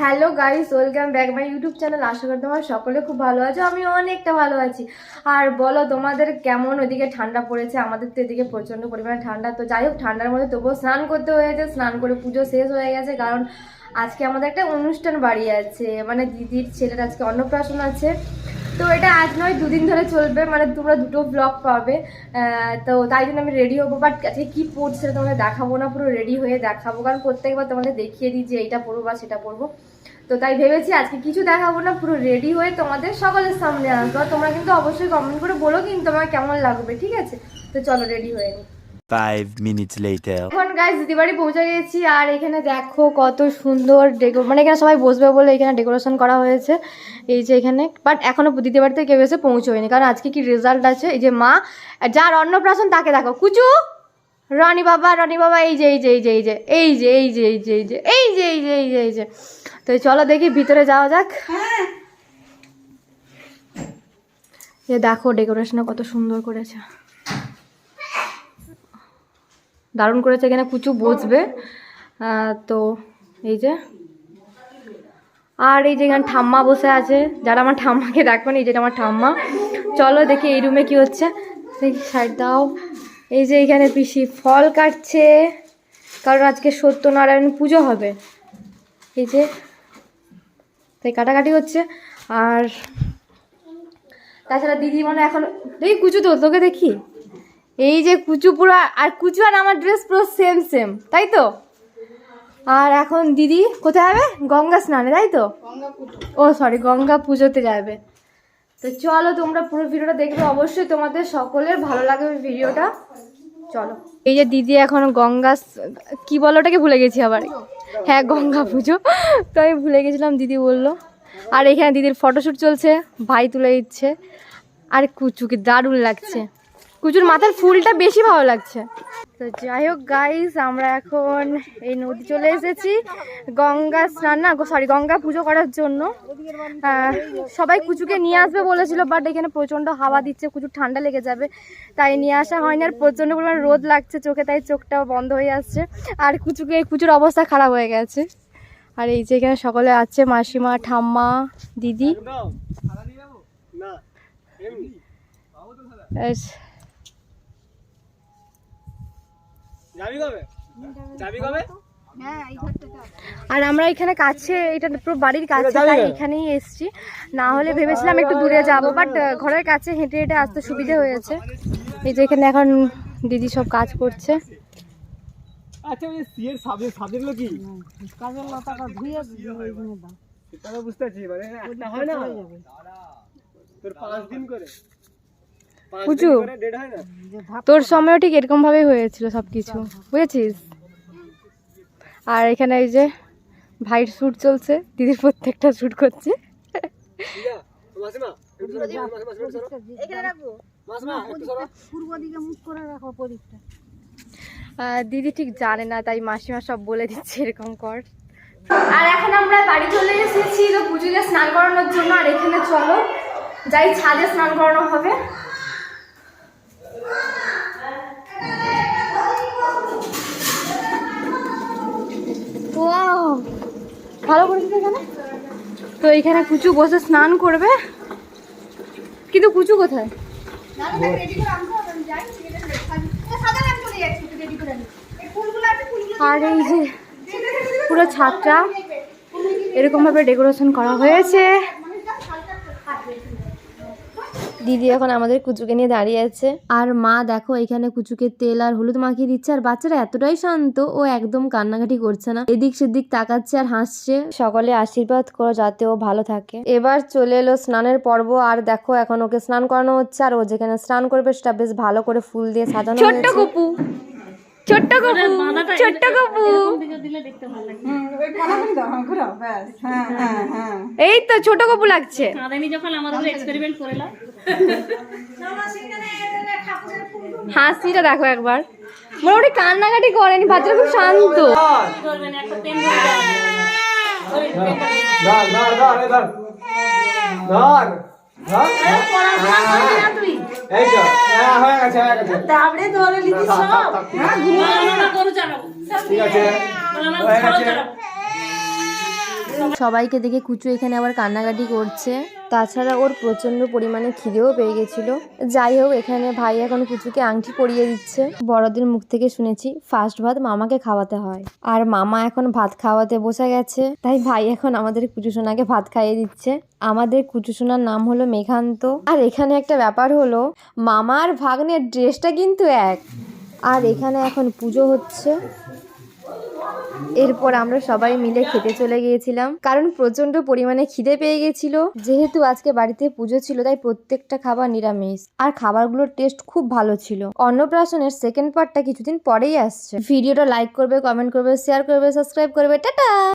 Hello guys, welcome back my YouTube channel. আশা করি তোমার সকলে খুব ভালো আছো, আমি অনেকটা ভালো আছি। আর বলো, তোমাদের কেমন ওদিকে ঠান্ডা পড়েছে? আমাদের তো এদিকে প্রচণ্ড পরিমাণে ঠান্ডা। তো যাই হোক, ঠান্ডার মধ্যে তবুও স্নান করতে হয়েছে। স্নান করে পুজো শেষ হয়ে গেছে, কারণ আজকে আমাদের একটা অনুষ্ঠান বাড়ি আছে। মানে দিদির ছেলের আজকে অন্নপ্রাশন আছে। তো এটা আজ নয়, দুদিন ধরে চলবে মানে তোমরা দুটো ব্লগ পাবে। তো তাই জন্য আমি রেডি হব বাট আজকে কি পড়ছে সেটা তোমাদের দেখাবো না, পুরো রেডি হয়ে দেখাবো, কারণ প্রত্যেকবার তোমাদের দেখিয়ে দিই যে এইটা পড়ব বা সেটা পড়ব। তো তাই ভেবেছি আজকে কিছু দেখাবো না, পুরো রেডি হয়ে তোমাদের সকলের সামনে আসব তোমরা কিন্তু অবশ্যই কমেন্ট করে বলো কিন্তু তোমার কেমন লাগবে, ঠিক আছে? তো চলো রেডি হয়ে নি। Five minutes later. এখন গাইজ দিদি বাড়ি পৌঁছে গেছি আর এখানে দেখো কত সুন্দর ডেকো মানে এখানে সবাই বসবে বলে এখানে ডেকোরেশন করা হয়েছে এই যে এখানে বাট এখনও দিদি বাড়িতে কেউ এসে পৌঁছয়নি কারণ আজকে কি রেজাল্ট আছে এই যে মা যার অন্নপ্রাশন তাকে দেখো কুচু রনি বাবা রনি বাবা এই যে এই যে এই যে এই যে এই যে এই যে এই যে এই যে এই যে এই যে এই যে এই যে তো চলো দেখি ভিতরে যাওয়া যাক যে দেখো ডেকোরেশনটা কত সুন্দর করেছে দারুণ করেছে, এখানে কুচু বসবে। তো এই যে, আর এই যে এখানে ঠাম্মা বসে আছে। যারা আমার ঠাম্মাকে দেখবেন এই যেটা আমার ঠাম্মা। চলো দেখি এই রুমে কি হচ্ছে। দেখি সাইড দাও। এই যে এখানে পিসি ফল কাটছে। কারণ আজকে সত্যনারায়ণ পুজো হবে। এই যে, তাই কাটাকাটি হচ্ছে। আর তাছাড়া দিদি মানে এখন দেখি, কুচু তো তোকে দেখি। এই যে কুচু পুরো আর কুচু আর আমার ড্রেস পুরো সেম সেম তাই তো? আর এখন দিদি কোথায় যাবে? গঙ্গা স্নানে তাই তো? ও সরি গঙ্গা পুজোতে যাবে। তো চলো তোমরা পুরো ভিডিওটা দেখবে অবশ্যই তোমাদের সকলের ভালো লাগবে ভিডিওটা। চলো। এই যে দিদি এখন গঙ্গা কি বলো ওটাকে ভুলে গেছি আবার। হ্যাঁ গঙ্গা পুজো। তো আমি ভুলে গেছিলাম দিদি বলল। আর এখানে দিদির ফটোশ্যুট চলছে ভাই তুলে দিচ্ছে। আর কুচুকে দারুণ লাগছে। কুচুর মাথার ফুলটা বেশি ভালো লাগছে। তো যাই হোক গাইস আমরা এখন এই নদী চলে এসেছি। গঙ্গা স্নান না সরি গঙ্গা পুজো করার জন্য। সবাই কুচুকে নিয়ে আসবে বলেছিল বাট এখানে প্রচণ্ড হাওয়া দিচ্ছে কুচুর ঠান্ডা লেগে যাবে। তাই নিয়ে আসা হয়নি আর প্রচণ্ড পরিমাণ রোদ লাগছে চোখে তাই চোখটাও বন্ধ হয়ে আসছে। আর কুচুকে কুচুর অবস্থা খারাপ হয়ে গেছে। আর এই যে এখানে সকলে আছে মাসিমা ঠাম্মা দিদি। না যাবি কবে? যাবি কবে? আর আমরা এখানে কাছে এটা পুরো বাড়ির কাছে তাই এখানেই এসেছি। না হলে ভেবেছিলাম একটু দূরে যাব বাট ঘরের কাছে হেঁটে হেঁটে আসতে সুবিধে হয়েছে। এই যে এখানে এখন দিদি সব কাজ করছে। আচ্ছা ওই সিয়ের সাবজেক্ট সাবজেক্টগুলো কি? কাজের লতাটা ধুয়ে দাও সেটা বুঝতে পারছি মানে একটা হয় না? তোর পাঁচ দিন করে। না? তোর সময়ও ঠিক এরকম ভাবেই হয়েছিল সব কিছু বুঝেছিস? আর এখানে এই যে ভাইয়ের শ্যুট চলছে দিদির প্রত্যেকটা শ্যুট করছে। দিদি ঠিক জানে না তাই মাসিমা সব বলে দিচ্ছে এরকম কর। আর এখন আমরা বাড়ি চলে এসেছি তো পুজোকে স্নান করানোর জন্য আর এখানে চলো। যাই ছাদে স্নান করানো হবে। ভালো করেছিস এখানে? তো এখানে কুচু বসে স্নান করবে। কিন্তু কুচু কোথায়? আর এই যে পুরো ছাদটা এরকমভাবে ডেকোরেশন করা হয়েছে। দিদি এখন আমাদের কুচুকে নিয়ে দাঁড়িয়ে আছে। আর মা দেখো এখানে কুচুকে তেল আর হলুদ মাখিয়ে দিচ্ছে আর বাচ্চারা এতটাই শান্ত ও একদম কান্নাকাটি করছে না। এদিক সেদিক তাকাচ্ছে আর হাসছে। সকলে আশীর্বাদ করো যাতে ও ভালো থাকে। এবার চলে এলো স্নানের পর্ব আর দেখো এখন ওকে স্নান করানো হচ্ছে আর ও যেখানে স্নান করবে সেটা বেশ ভালো করে ফুল দিয়ে সাজানো ছোট্ট কপু। ছোট্ট কপু ছোট্ট কপু। এই তো ছোট কপু লাগছে। হাসিটা দেখো একবার। মোটামুটি কান্নাকাটি করেনি বাচ্চারা খুব শান্ত। করবেন একটা পেন ধরে। ধর ধর ধর সবাইকে দেখে কুচু এখানে আবার কান্নাকাটি করছে। তাছাড়া ওর প্রচণ্ড পরিমাণে খিদেও পেয়ে গেছিল। যাই হোক, এখানে ভাই এখন কুচুকে আংটি পরিয়ে দিচ্ছে। বড়দের মুখ থেকে শুনেছি ফার্স্ট ভাত মামাকে খাওয়াতে হয়। আর মামা এখন ভাত খাওয়াতে বসে গেছে। তাই ভাই এখন আমাদের কুচু সোনাকে ভাত খাইয়ে দিচ্ছে। আমাদের কুচু সোনার নাম হলো মেঘান্ত। আর এখানে একটা ব্যাপার হলো, মামার ভাগ্নের ড্রেসটা কিন্তু এক। আর এখানে এখন পুজো হচ্ছে। এরপর আমরা সবাই মিলে খেতে চলে গিয়েছিলাম। কারণ প্রচণ্ড পরিমাণে খিদে পেয়ে গেছিল যেহেতু আজকে বাড়িতে পুজো ছিল, তাই প্রত্যেকটা খাবার নিরামিষ। আর খাবারগুলোর টেস্ট খুব ভালো ছিল। অন্নপ্রাশনের সেকেন্ড পার্টটা কিছুদিন পরেই আসছে। ভিডিওটা লাইক করবে কমেন্ট করবে শেয়ার করবে সাবস্ক্রাইব করবে। টাটা!